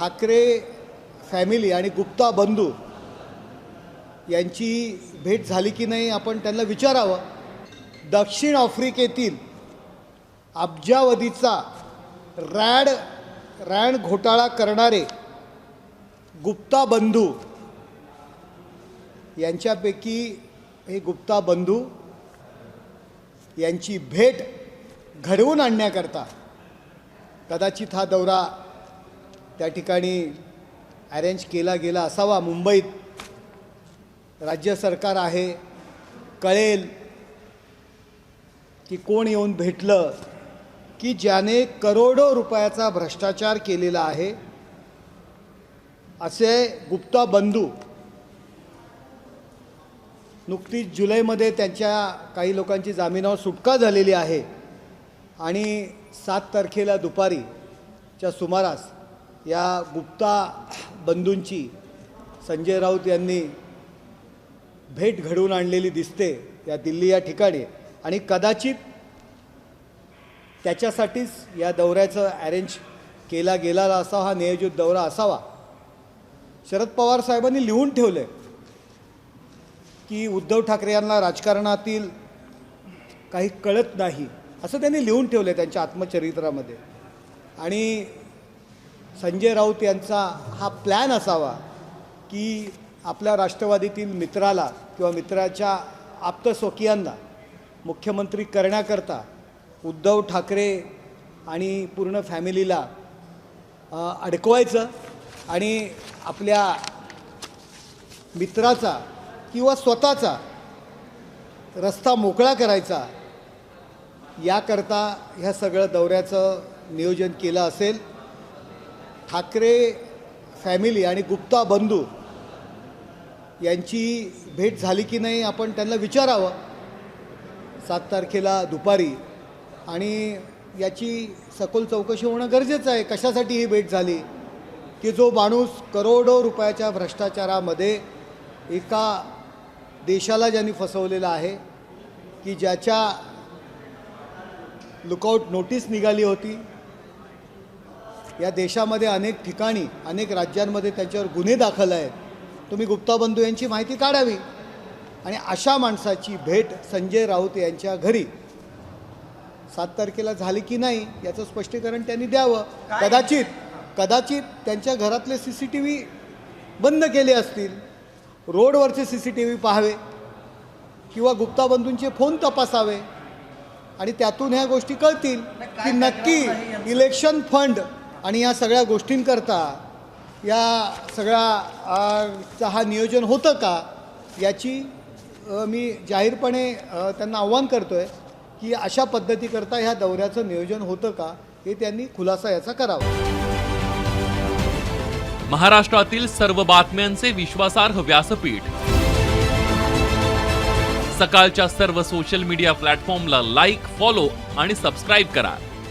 Thackeray family आणि गुप्ता बंधू यांची भेट झाली की नाही आपण त्यांना विचारावं. दक्षिण आफ्रिकेतील अब्जावधीचा रॅड रॅड घोटाळा करणारे गुप्ता बंधू यांच्यापैकी हे गुप्ता बंधू यांची भेट घडवून आणण्याकरता कदाचित हा दौरा त्या ठिकाणी अरेंज केला गेला असावा. मुंबईत राज्य सरकार आहे. कळेल की कोण येऊन भेटलं की ज्याने करोडो रुपयाचा भ्रष्टाचार केलेला आहे. असे गुप्ता बंधू नुकतीच जुलैमध्ये त्यांच्या काही लोकांची जामिनावर सुटका झालेली आहे. आणि सात तारखेला दुपारीच्या सुमारास या गुप्ता बंधूंची संजय राऊत यांनी भेट घडवून आणलेली दिसते या दिल्ली या ठिकाणी. आणि कदाचित त्याच्यासाठीच या दौऱ्याचं अरेंज केला गेला असा हा नियोजित दौरा असावा. शरद पवार साहेबांनी लिहून ठेवलं की उद्धव ठाकरे यांना राजकारणातील काही कळत नाही असं त्यांनी लिहून ठेवलं त्यांच्या आत्मचरित्रामध्ये. आणि संजय राऊत यांचा हा प्लॅन असावा की आपल्या राष्ट्रवादीतील मित्राला किंवा मित्राच्या आप्तस्वकीयांना मुख्यमंत्री करण्याकरता उद्धव ठाकरे आणि पूर्ण फॅमिलीला अडकवायचं आणि आपल्या मित्राचा किंवा स्वतःचा रस्ता मोकळा करायचा याकरता ह्या सगळं दौऱ्याचं नियोजन केलं असेल. ठाकरे फॅमिली आणि गुप्ता बंधू यांची भेट झाली की नाही आपण त्यांना विचारावं. सात तारखेला दुपारी. आणि याची सखोल चौकशी होणं गरजेचं आहे. कशासाठी ही भेट झाली? की जो माणूस करोडो रुपयाच्या भ्रष्टाचारामध्ये एका देशाला ज्यांनी फसवलेला आहे की ज्याच्या लुकआउट नोटीस निघाली होती या देशामध्ये अनेक ठिकाणी अनेक राज्यांमध्ये त्यांच्यावर गुन्हे दाखल आहेत. तुम्ही गुप्ता बंधू यांची माहिती काढावी. आणि अशा माणसाची भेट संजय राऊत यांच्या घरी. सात तारखेला झाली की नाही याचं स्पष्टीकरण त्यांनी द्यावं. कदाचित कदाचित त्यांच्या घरातले सी सी टी व्ही बंद केले असतील. रोडवरचे सी सी टी व्ही पाहावे. किंवा गुप्ता बंधूंचे फोन तपासावे. आणि त्यातून ह्या गोष्टी कळतील की नक्की इलेक्शन फंड आणि या सगळ्या गोष्टींकरता या सगळ्या चा हा नियोजन होतं का याची मी जाहीरपणे त्यांना आव्हान करतो आहे की अशा पद्धतीकरता ह्या दौऱ्याचं नियोजन होतं का हे त्यांनी खुलासा याचा करावा. महाराष्ट्रातील सर्व बातम्यांचे विश्वासार्ह व्यासपीठ. सकाळच्या सर्व सोशल मीडिया प्लॅटफॉर्मला लाईक फॉलो आणि सबस्क्राईब करा.